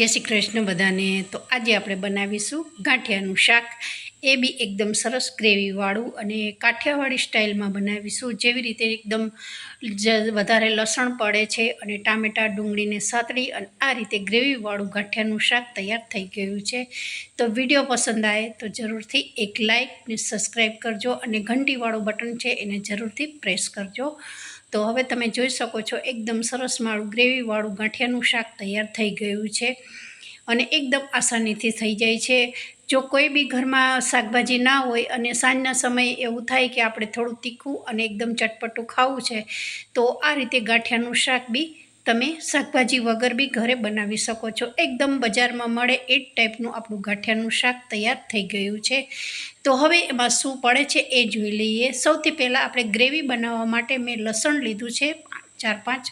જય શ્રી કૃષ્ણ બધાને. તો આજે આપણે બનાવીશું ગાંઠિયાનું શાક. એ બી એકદમ સરસ ગ્રેવીવાળું અને કાઠિયાવાડી સ્ટાઇલમાં બનાવીશું. જેવી રીતે એકદમ વધારે લસણ પડે છે અને ટામેટાં, ડુંગળીને સાતળી અને આ રીતે ગ્રેવીવાળું ગાંઠિયાનું શાક તૈયાર થઈ ગયું છે. તો વીડિયો પસંદ આવે તો જરૂરથી એક લાઇક ને સબસ્ક્રાઈબ કરજો અને ઘંટીવાળું બટન છે એને જરૂરથી પ્રેસ કરજો. તો હવે તમે જોઈ શકો છો, એકદમ સરસ માળું ગ્રેવીવાળું ગાંઠિયાનું શાક તૈયાર થઈ ગયું છે અને એકદમ આસાનીથી થઈ જાય છે. જો કોઈ બી ઘરમાં શાકભાજી ના હોય અને સાંજના સમયે એવું થાય કે આપણે થોડું તીખું અને એકદમ ચટપટું ખાવું છે, તો આ રીતે ગાંઠિયાનું શાક બી તમે શાકભાજી વગર બી ઘરે બનાવી શકો છો. એકદમ બજારમાં મળે એ જ ટાઈપનું આપણું ગાંઠિયાનું શાક તૈયાર થઈ ગયું છે. તો હવે એમાં શું પડે છે એ જોઈ લઈએ. સૌથી પહેલાં આપણે ગ્રેવી બનાવવા માટે મેં લસણ લીધું છે. ચાર પાંચ.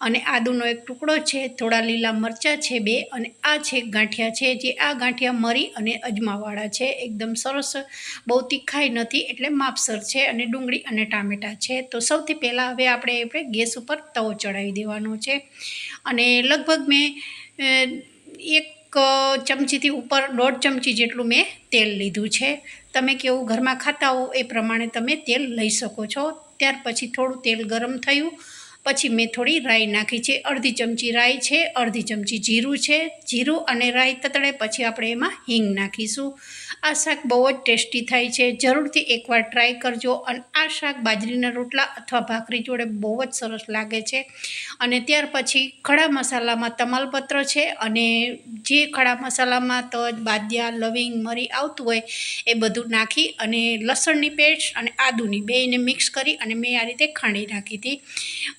અને આદુનો એક ટુકડો છે, થોડા લીલા મરચાં છે બે, અને આ છે ગાંઠિયા છે, જે આ ગાંઠિયા મરી અને અજમાવાળા છે. એકદમ સરસ, બહુ તીખાઈ નથી, એટલે માપસર છે અને ડુંગળી અને ટામેટાં છે. તો સૌથી પહેલાં હવે આપણે આપણે ગેસ ઉપર તવો ચડાવી દેવાનો છે. અને લગભગ મેં એક ચમચીથી ઉપર, દોઢ ચમચી જેટલું મેં તેલ લીધું છે. તમે કેવું ઘરમાં ખાતા હો એ પ્રમાણે તમે તેલ લઈ શકો છો. ત્યાર પછી થોડું તેલ ગરમ થયું. પછી મેં થોડી રાઈ નાખી છે. અડધી ચમચી રાઈ છે, અડધી ચમચી જીરું છે. જીરું અને રાઈ તતડે પછી આપણે એમાં હિંગ નાખીશું. આ શાક બહુ જ ટેસ્ટી થાય છે. જરૂરથી એકવાર ટ્રાય કરજો અને આ શાક બાજરીના રોટલા અથવા ભાખરી જોડે બહુ જ સરસ લાગે છે. અને ત્યાર પછી ખડા મસાલામાં તમાલપત્ર છે અને જે ખડા મસાલામાં તજ, બાદિયા, લવિંગ, મરી આવતું હોય એ બધું નાખી અને લસણની પેસ્ટ અને આદુની બેયને મિક્સ કરી અને મેં આ રીતે ખાંડી નાખી હતી.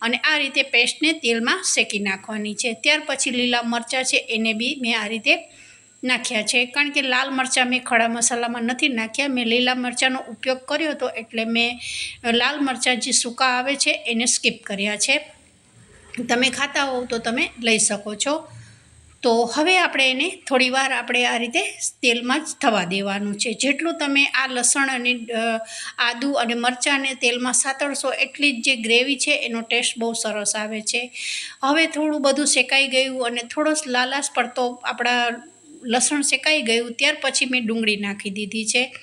અને આ રીતે પેસ્ટને તેલમાં શેકી નાખવાની છે. ત્યાર પછી લીલા મરચાં છે એને બી મેં આ રીતે નાખ્યા છે. કારણ કે લાલ મરચાં મેં ખડા મસાલામાં નથી નાખ્યા. મેં લીલા મરચાંનો ઉપયોગ કર્યો હતો એટલે મેં લાલ મરચાં જે સૂકા આવે છે એને સ્કીપ કર્યા છે. તમે ખાતા હોવ તો તમે લઈ શકો છો. તો હવે આપણે એને થોડી વાર આપણે આ રીતે તેલમાં જ થવા દેવાનું છે. જેટલું તમે આ લસણ અને આદું અને મરચાંને તેલમાં સાતળશો એટલી જ જે ગ્રેવી છે એનો ટેસ્ટ બહુ સરસ આવે છે. હવે થોડું બધું શેકાઈ ગયું અને થોડો લાલાશ પડતો આપણા લસણ શેકાઈ ગયું, ત્યાર પછી મેં ડુંગળી નાખી દીધી છે.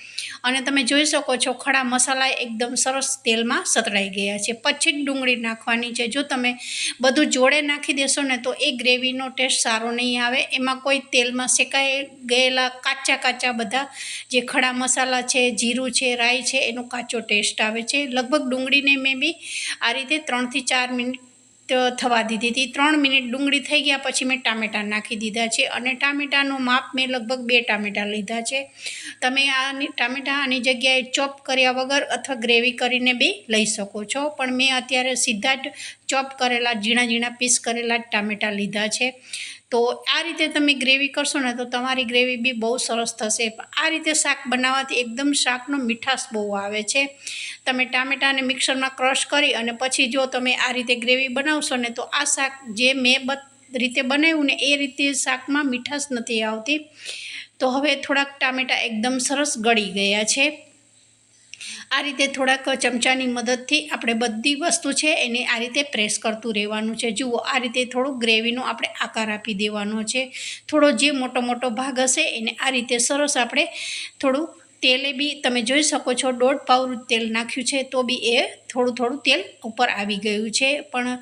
અને તમે જોઈ શકો છો, ખડા મસાલા એકદમ સરસ તેલમાં સતરાઈ ગયા છે. પછી જ ડુંગળી નાખવાની છે. જો તમે બધું જોડે નાખી દેશો ને, તો એ ગ્રેવીનો ટેસ્ટ સારો નહીં આવે. એમાં કોઈ તેલમાં શેકાઈ ગયેલા કાચા કાચા બધા જે ખડા મસાલા છે, જીરું છે, રાઈ છે, એનો કાચો ટેસ્ટ આવે છે. લગભગ ડુંગળીને મેં બી આ રીતે ત્રણથી ચાર મિનિટ થવા દીધી હતી. ત્રણ મિનિટ ડુંગળી થઈ ગયા પછી મેં ટામેટાં નાખી દીધા છે અને ટામેટાનું માપ મેં લગભગ બે ટામેટાં લીધા છે. તમે આની ટામેટાં આની જગ્યાએ ચોપ કર્યા વગર અથવા ગ્રેવી કરીને બી લઈ શકો છો. પણ મેં અત્યારે સીધા જ ચોપ કરેલા, ઝીણા ઝીણા પીસ કરેલા જ ટામેટાં લીધા છે. તો આ રીતે તમે ગ્રેવી કરશો ને તો તમારી ગ્રેવી બી બહુ સરસ થશે. આ રીતે શાક બનાવવાથી એકદમ શાકનો મીઠાશ બહુ આવે છે. તમે ટામેટાને મિક્સરમાં ક્રશ કરી અને પછી જો તમે આ રીતે ગ્રેવી બનાવશો ને તો આ શાક જે મેં રીતે બનાવ્યું ને એ રીતે શાકમાં મીઠાશ નથી આવતી. તો હવે થોડાક ટામેટાં એકદમ સરસ ગળી ગયા છે. આ રીતે થોડાક ચમચાની મદદથી આપણે બધી વસ્તુ છે એને આ રીતે પ્રેસ કરતું રહેવાનું છે. જુઓ, આ રીતે થોડું ગ્રેવીનો આપણે આકાર આપી દેવાનો છે. થોડો જે મોટો મોટો ભાગ હશે એને આ રીતે સરસ આપણે થોડું તેલે બી તમે જોઈ શકો છો, દોઢ પાવરું તેલ નાખ્યું છે તો બી એ થોડું થોડું તેલ ઉપર આવી ગયું છે. પણ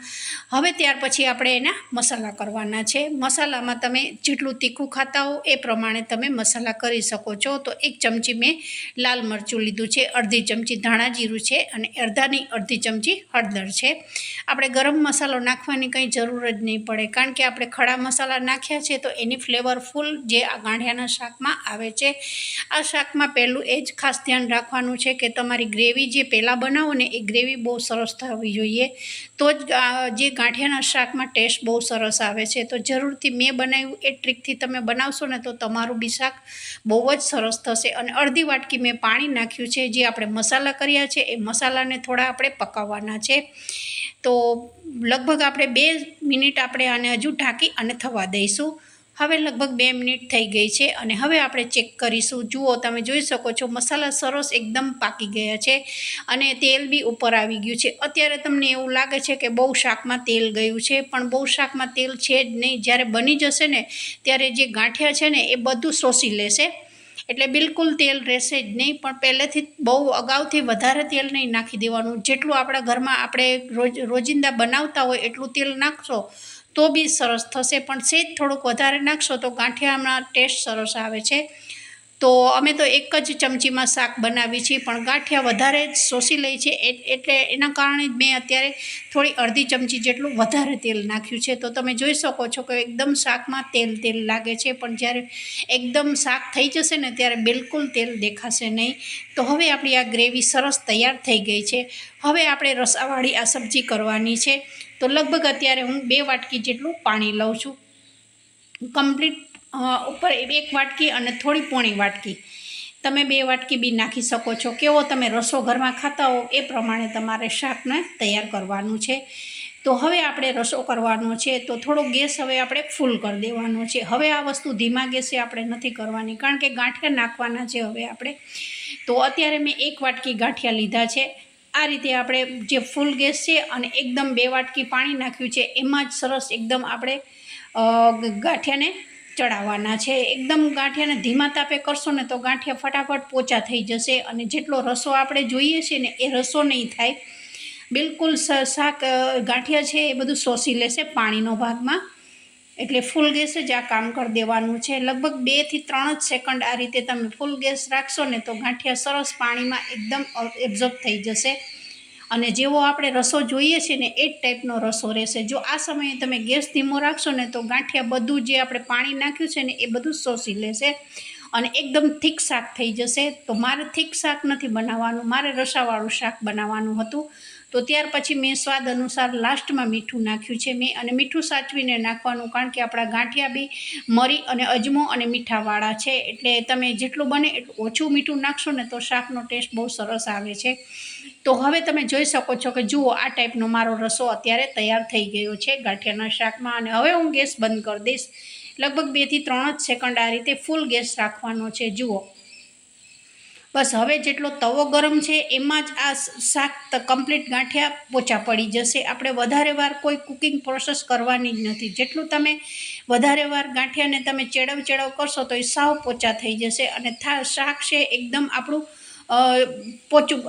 હવે ત્યાર પછી આપણે એના મસાલા કરવાના છે. મસાલામાં તમે જેટલું તીખું ખાતા હો એ પ્રમાણે તમે મસાલા કરી શકો છો. તો એક ચમચી મેં લાલ મરચું લીધું છે, અડધી ચમચી ધાણા જીરું છે અને અડધાની અડધી ચમચી હળદર છે. આપણે ગરમ મસાલો નાખવાની કંઈ જરૂર જ નહીં પડે. કારણ કે આપણે ખડા મસાલા નાખ્યા છે તો એની ફ્લેવરફુલ જે આ ગાંઠિયાના શાકમાં આવે છે, આ શાકમાં પહેલું એ જ ખાસ ધ્યાન રાખવાનું છે કે તમારી ગ્રેવી જે પહેલાં બનાવો ને એ ગ્રેવી બહુ સરસ થવી જોઈએ. તો જ જે ગાંઠિયાના શાકમાં ટેસ્ટ બહુ સરસ આવે છે. તો જરૂરથી મેં બનાવ્યું એ ટ્રીકથી તમે બનાવશો ને તો તમારું બી શાક બહુ જ સરસ થશે. અને અડધી વાટકી મેં પાણી નાખ્યું છે. જે આપણે મસાલા કર્યા છે, એ મસાલાને થોડા આપણે પકાવવાના છે. તો લગભગ આપણે બે મિનિટ આપણે આને હજુ ઢાંકી અને થવા દઈશું. હવે લગભગ બે મિનિટ થઈ ગઈ છે અને હવે આપણે ચેક કરીશું. જુઓ, તમે જોઈ શકો છો, મસાલા સરસ એકદમ પાકી ગયા છે અને તેલ બી ઉપર આવી ગયું છે. અત્યારે તમને એવું લાગે છે કે બહુ શાકમાં તેલ ગયું છે, પણ બહુ શાકમાં તેલ છે જ નહીં. જ્યારે બની જશે ને, ત્યારે જે ગાંઠિયા છે ને, એ બધું શોષી લેશે. એટલે બિલકુલ તેલ રહેશે જ નહીં, પણ પહેલેથી બહુ અગાઉથી વધારે તેલ નહીં નાખી દેવાનું. જેટલું આપણા ઘરમાં આપણે રોજ, રોજિંદા બનાવતા હોય, એટલું તેલ નાખશો તો બી સરસ થશે. પણ સેજ થોડુંક વધારે નાખશો તો ગાંઠિયામાં ટેસ્ટ સરસ આવે છે. તો અમે તો એક જ ચમચીમાં શાક બનાવીએ છીએ, પણ ગાંઠિયા વધારે શોષી લે છે એટલે એના કારણે મેં અત્યારે થોડી અડધી ચમચી જેટલું વધારે તેલ નાખ્યું છે. તો તમે જોઈ શકો છો કે એકદમ શાકમાં તેલ તેલ લાગે છે, પણ જ્યારે એકદમ શાક થઈ જશે ને ત્યારે બિલકુલ તેલ દેખાશે નહીં. તો હવે આપણી આ ગ્રેવી સરસ તૈયાર થઈ ગઈ છે. હવે આપણે રસાવાળી આ સબ્જી કરવાની છે. તો લગભગ અત્યારે હું બે વાટકી જેટલું પાણી લઉં છું. કમ્પ્લીટ ઉપર એક વાટકી અને થોડી પોણી વાટકી. તમે બે વાટકી બી નાખી શકો છો. કેવો તમે રસો ઘરમાં ખાતા હો એ પ્રમાણે તમારે શાકને તૈયાર કરવાનું છે. તો હવે આપણે રસો કરવાનો છે. તો થોડો ગેસ હવે આપણે ફૂલ કરી દેવાનો છે. હવે આ વસ્તુ ધીમા ગેસે આપણે નથી કરવાની. કારણ કે ગાંઠિયા નાખવાના છે હવે આપણે. તો અત્યારે મેં એક વાટકી ગાંઠિયા લીધા છે. આ રીતે આપણે જે ફૂલ ગેસ છે અને એકદમ બે વાટકી પાણી નાખ્યું છે, એમાં જ સરસ એકદમ આપણે ગાંઠિયાને ચડાવવાના છે. એકદમ ગાંઠિયાને ધીમા તાપે કરશો ને તો ગાંઠિયા ફટાફટ પોચા થઈ જશે અને જેટલો રસો આપણે જોઈએ છે ને એ રસો નહીં થાય. બિલકુલ શાક ગાંઠિયા છે એ બધું શોષી લેશે પાણીનો ભાગમાં. એટલે ફૂલ ગેસ જ આ કામ કરી દેવાનું છે. લગભગ બેથી ત્રણ જ સેકન્ડ આ રીતે તમે ફૂલ ગેસ રાખશો ને તો ગાંઠિયા સરસ પાણીમાં એકદમ એબ્ઝોર્બ થઈ જશે. અને જેવો આપણે રસો જોઈએ છે ને એ જ ટાઈપનો રસો રહેશે. જો આ સમયે તમે ગેસ ધીમો રાખશો ને તો ગાંઠિયા બધું જે આપણે પાણી નાખ્યું છે ને એ બધું શોષી લેશે અને એકદમ થીક શાક થઈ જશે. તો મારે થીક શાક નથી બનાવવાનું, મારે રસાવાળું શાક બનાવવાનું હતું. તો ત્યાર પછી મેં સ્વાદ અનુસાર લાસ્ટમાં મીઠું નાખ્યું છે મેં અને મીઠું સાચવીને નાખવાનું કારણ કે આપણા ગાંઠિયા બી મરી અને અજમો અને મીઠાવાળા છે. એટલે તમે જેટલું બને એટલું ઓછું મીઠું નાખશો ને તો શાકનો ટેસ્ટ બહુ સરસ આવે છે. તો હવે તમે જોઈ શકો છો કે જુઓ આ ટાઈપનો મારો રસો અત્યારે તૈયાર થઈ ગયો છે ગાંઠિયાના શાકમાં અને હવે હું ગેસ બંધ કરી દઈશ. લગભગ બેથી ત્રણ જ સેકન્ડ આ રીતે ફૂલ ગેસ રાખવાનો છે. જુઓ. બસ હવે જેટલો તવો ગરમ છે, એમાં જ આ શાક કમ્પ્લીટ ગાંઠિયા પોચા પડી જશે. આપણે વધારે વાર કોઈ કુકિંગ પ્રોસેસ કરવાની જ નથી. જેટલું તમે વધારે વાર ગાંઠિયાને તમે ચેડવ ચેડવ કરશો તો એ સાવ પોચા થઈ જશે અને થા, શાક છે, એકદમ આપણું પોચું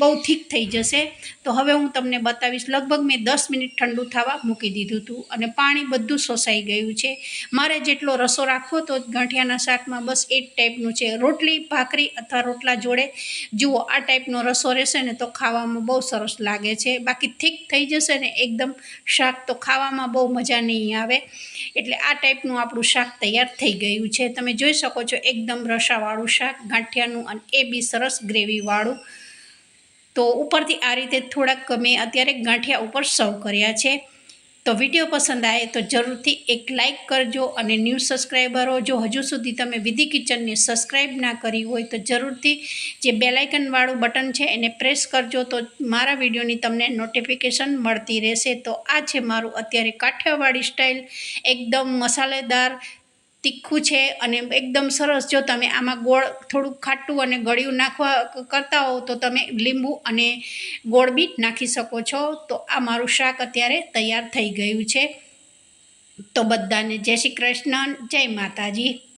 બહુ થીક થઈ જશે. તો હવે હું તમને બતાવીશ, લગભગ મેં દસ મિનિટ ઠંડુ થવા મૂકી દીધું હતું અને પાણી બધું શોષાઈ ગયું છે. મારે જેટલો રસો રાખવો તો ગાંઠિયાના શાકમાં બસ એ જ ટાઈપનું છે. રોટલી, ભાખરી અથવા રોટલા જોડે જુઓ, આ ટાઈપનો રસો રહેશે ને તો ખાવામાં બહુ સરસ લાગે છે. બાકી થીક થઈ જશે ને એકદમ શાક તો ખાવામાં બહુ મજા નહીં આવે. એટલે આ ટાઈપનું આપણું શાક તૈયાર થઈ ગયું છે. તમે જોઈ શકો છો એકદમ રસાવાળું શાક, ગાંઠિયાનું અને એ બી સરસ ગ્રેવીવાળું તો ઉપરથી આ રીતે થોડાક મેં અત્યારે ગાંઠિયા ઉપર સર્વ કર્યા છે. તો વીડિયો પસંદ આવે તો જરૂરથી એક લાઇક કરજો અને ન્યૂ સબસ્ક્રાઈબરો જો હજુ સુધી તમે વિધિ કિચનને સબસ્ક્રાઈબ ના કરી હોય તો જરૂરથી જે બેલાઇકનવાળું બટન છે એને પ્રેસ કરજો તો મારા વિડીયોની તમને નોટિફિકેશન મળતી રહેશે. તો આ છે મારું અત્યારે કાઠિયાવાડી સ્ટાઇલ એકદમ મસાલેદાર તીખું છે અને એકદમ સરસ. જો તમે આમાં ગોળ થોડુંક ખાટું અને ગળ્યું નાખવા કરતા હોવ તો તમે લીંબુ અને ગોળ બી નાખી શકો છો. તો આ મારું શાક અત્યારે તૈયાર થઈ ગયું છે. તો બધાને જય શ્રી કૃષ્ણ, જય માતાજી.